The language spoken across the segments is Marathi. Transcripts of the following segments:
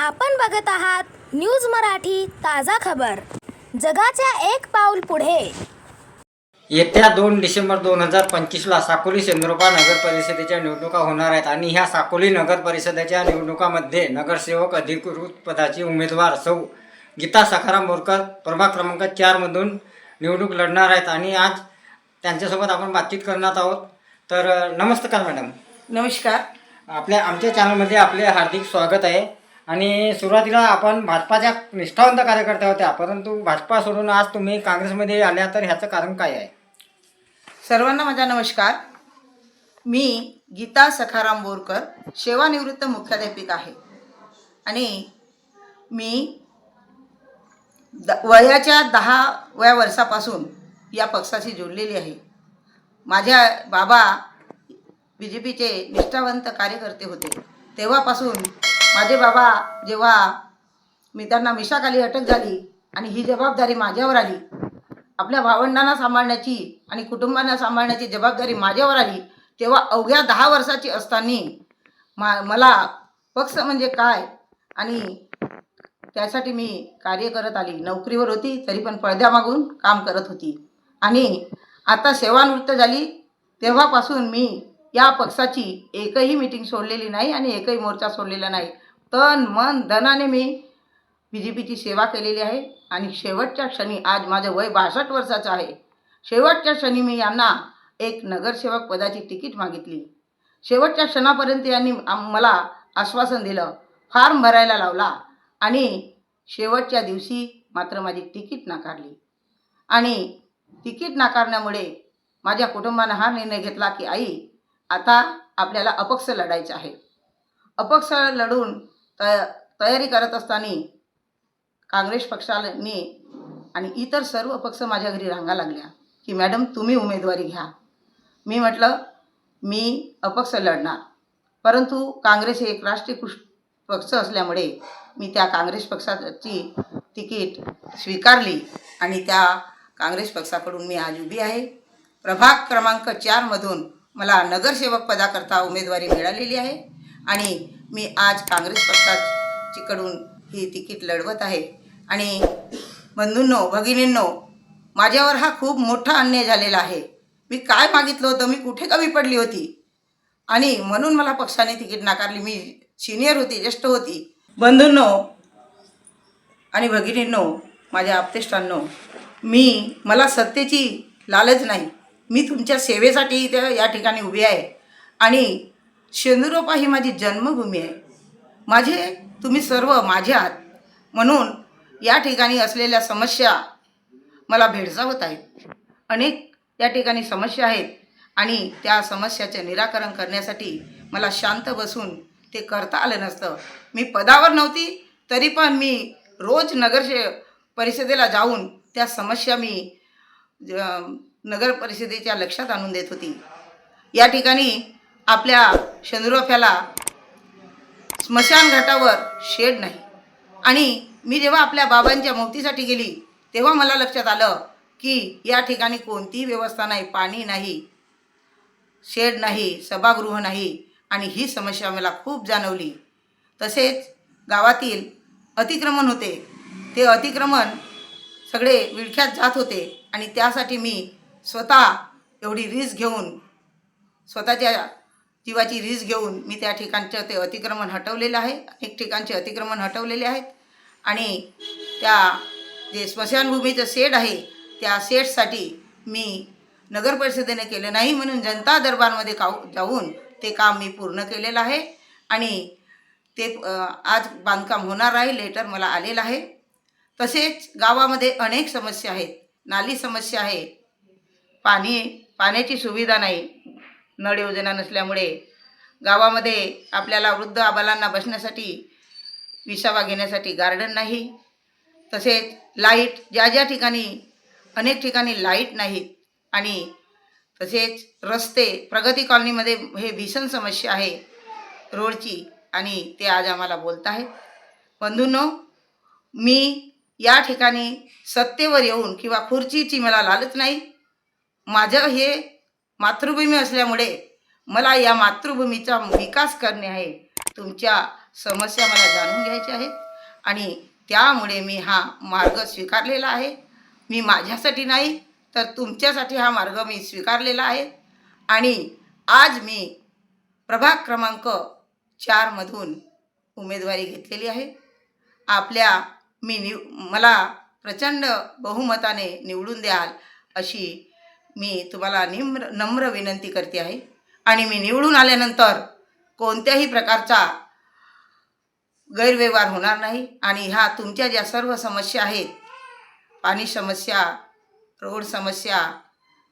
आपण बघत आहात न्यूज मराठी ताजा खबर. जगाच्या एक पाऊल पुढे. येत्या दोन डिसेंबर दोन हजार पंचवीसला साकोली चंद्रोपा नगर परिषदेच्या निवडणुका होणार आहेत आणि ह्या साकोली नगर परिषदेच्या निवडणुकामध्ये नगरसेवक अधिकृत पदाची उमेदवार सौ गीता सखाराम बोरकर प्रभाग क्रमांक चारमधून निवडणूक लढणार आहेत आणि आज त्यांच्यासोबत आपण बातचीत करणार आहोत. तर नमस्कार मॅडम. नमस्कार. आपल्या आमच्या चॅनलमध्ये आपले हार्दिक स्वागत आहे. आणि सुरुवातीला आपण भाजपाच्या निष्ठावंत कार्यकर्त्या होत्या परंतु भाजपा सोडून आज तुम्ही काँग्रेसमध्ये आल्या तर ह्याचं कारण काय आहे? सर्वांना माझा नमस्कार. मी गीता सखाराम बोरकर सेवानिवृत्त मुख्याध्यापिका आहे. आणि मी द वयाच्या दहाव्या वर्षापासून या पक्षाशी जोडलेली आहे. माझ्या बाबा बी जे पीचे निष्ठावंत कार्यकर्ते होते. तेव्हापासून माझे बाबा जेव्हा मी त्यांना मिशाखाली अटक झाली आणि ही जबाबदारी माझ्यावर आली आपल्या भावंडांना सांभाळण्याची आणि कुटुंबांना सांभाळण्याची जबाबदारी माझ्यावर आली तेव्हा अवघ्या दहा वर्षाची असताना मा मला पक्ष म्हणजे काय आणि त्यासाठी मी कार्य करत आली. नोकरीवर होती तरी पण पडद्यामागून काम करत होती. आणि आता सेवानिवृत्त झाली तेव्हापासून मी या पक्षाची एकही मीटिंग सोडलेली नाही आणि एकही मोर्चा सोडलेला नाही. तन मन धनाने मी बी जे पीची सेवा केलेली आहे. आणि शेवटच्या क्षणी आज माझं वय बासष्ट वर्षाचं आहे. शेवटच्या क्षणी मी यांना एक नगरसेवक पदाची तिकीट मागितली. शेवटच्या क्षणापर्यंत यांनी मला आश्वासन दिलं. फॉर्म भरायला लावला. आणि शेवटच्या दिवशी मात्र माझी तिकीट नाकारली. आणि तिकीट नाकारण्यामुळे माझ्या कुटुंबानं हा निर्णय घेतला की आई आता आपल्याला अपक्ष लढायचं आहे. अपक्ष लढून तया तयारी करत असताना काँग्रेस पक्षाने आणि इतर सर्व पक्ष माझ्या घरी रांगा लागल्या की मॅडम तुम्ही उमेदवारी घ्या. मी म्हटलं मी अपक्ष लढणार. परंतु काँग्रेस हे एक राष्ट्रीय पक्ष असल्यामुळे मी त्या काँग्रेस पक्षाची तिकीट स्वीकारली आणि त्या काँग्रेस पक्षाकडून मी आज उभी आहे. प्रभाग क्रमांक चारमधून मला नगरसेवक पदाकरता उमेदवारी मिळालेली आहे आणि मी आज काँग्रेस पक्षाचीकडून ही तिकीट लढवत आहे. आणि बंधूंनो भगिनींनो माझ्यावर हा खूप मोठा अन्याय झालेला आहे. मी काय मागितलं होतं? मी कुठे कमी पडली होती? आणि म्हणून मला पक्षाने तिकीट नाकारली. मी सिनियर होती ज्येष्ठ होती. बंधूंनो आणि भगिनींनो माझ्या आपतेष्टांनो मी मला सत्तेची लालच नाही. मी तुमच्या सेवेसाठी इथे या ठिकाणी उभी आहे. आणि शेंदुरोपा ही माझी जन्मभूमी आहे. माझे तुम्ही सर्व माझ्यात म्हणून या ठिकाणी असलेल्या समस्या मला भेडसावत आहेत. अनेक या ठिकाणी समस्या आहेत आणि त्या समस्याचे निराकरण करण्यासाठी मला शांत बसून ते करता आलं नसतं. मी पदावर नव्हती तरी पण मी रोज नगरशे परिषदेला जाऊन त्या समस्या मी नगर परिषदेच्या लक्षात आणून देत होती. या ठिकाणी आपल्या शनिरोफ्याला स्मशानघाटावर शेड नाही. आणि मी जेव्हा आपल्या बाबांच्या मौतीसाठी गेली तेव्हा मला लक्षात आलं की या ठिकाणी कोणतीही व्यवस्था नाही पाणी नाही शेड नाही सभागृह नाही. आणि ही समस्या मला खूप जाणवली. तसेच गावातील अतिक्रमण होते. ते अतिक्रमण सगळे विळख्यात जात होते. आणि त्यासाठी मी स्वतः एवढी रिस्क घेऊन स्वतःच्या जीवाची रीस घेऊन मी त्या ठिकाणचं ते अतिक्रमण हटवलेलं आहे. अनेक ठिकाणचे अतिक्रमण हटवलेले आहेत. आणि त्या जे स्मशानभूमीचं शेड आहे त्या शेडसाठी मी नगर परिषदेने केलं नाही म्हणून जनता दरबारमध्ये काऊ जाऊन ते काम मी पूर्ण केलेलं आहे. आणि ते आज बांधकाम होणार आहे लेटर मला आलेलं आहे. तसेच गावामध्ये अनेक समस्या आहेत. नाली समस्या आहे. पाणी पाण्याची सुविधा नाही. नळ योजना नसल्यामुळे गावामध्ये आपल्याला वृद्ध आबालांना बसण्यासाठी विसावा घेण्यासाठी गार्डन नाही. तसेच लाइट ज्या ज्या ठिकाणी अनेक ठिकाणी लाइट नाहीत आणि तसेच रस्ते प्रगती कॉलनीमध्ये हे भीषण समस्या आहे रोडची आणि ते आज आम्हाला बोलत आहेत बंधूंनो मी या ठिकाणी सत्तेवर येऊन किंवा खुर्चीची मला लालच नाही. माझं हे मातृभूमी असल्यामुळे मला या मातृभूमीचा विकास करणे आहे तुमच्या समस्या मला जाणून घ्यायच्या आहेत. आणि त्यामुळे मी हा मार्ग स्वीकारलेला आहे. मी माझ्यासाठी नाही तर तुमच्यासाठी हा मार्ग मी स्वीकारलेला आहे. आणि आज मी प्रभाग क्रमांक चारमधून उमेदवारी घेतलेली आहे. आपल्या मी निव मला प्रचंड बहुमताने निवडून द्याल अशी मी तुम्हाला निम्र नम्र विनंती करते आहे. आणि मी निवडून आल्यानंतर कोणत्याही प्रकारचा गैरव्यवहार होणार नाही. आणि ह्या तुमच्या ज्या सर्व समस्या आहेत पाणी समस्या रोड समस्या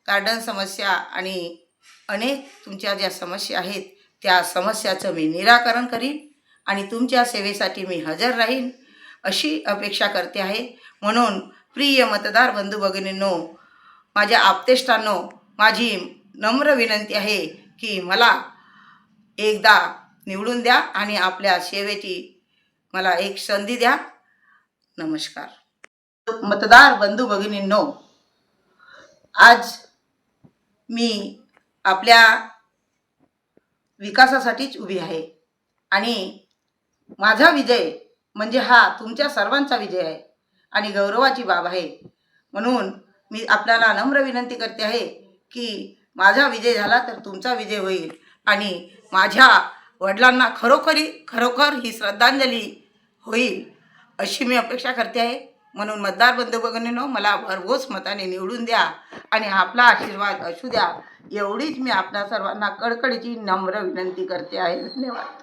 गार्डन समस्या आणि अनेक तुमच्या ज्या समस्या आहेत त्या समस्याचं मी निराकरण करीन आणि तुमच्या सेवेसाठी मी हजर राहीन अशी अपेक्षा करते आहे. म्हणून प्रिय मतदार बंधू भगिनींनो माझ्या आप्तेष्टांनो माझी नम्र विनंती आहे की मला एकदा निवडून द्या आणि आपल्या सेवेची मला एक संधी द्या. नमस्कार. मतदार बंधू भगिनींनो आज मी आपल्या विकासासाठीच उभी आहे आणि माझा विजय म्हणजे हा तुमच्या सर्वांचा विजय आहे आणि गौरवाची बाब आहे. म्हणून मी आपल्याला नम्र विनंती करते आहे की माझा विजय झाला तर तुमचा विजय होईल. आणि माझ्या वडिलांना खरोखरी खरोखर ही श्रद्धांजली होईल अशी मी अपेक्षा करते आहे. म्हणून मतदार बंधू मला भरघोस मताने निवडून द्या आणि आपला आशीर्वाद असू द्या. एवढीच मी आपल्या सर्वांना कडकडीची नम्र विनंती करते आहे. धन्यवाद.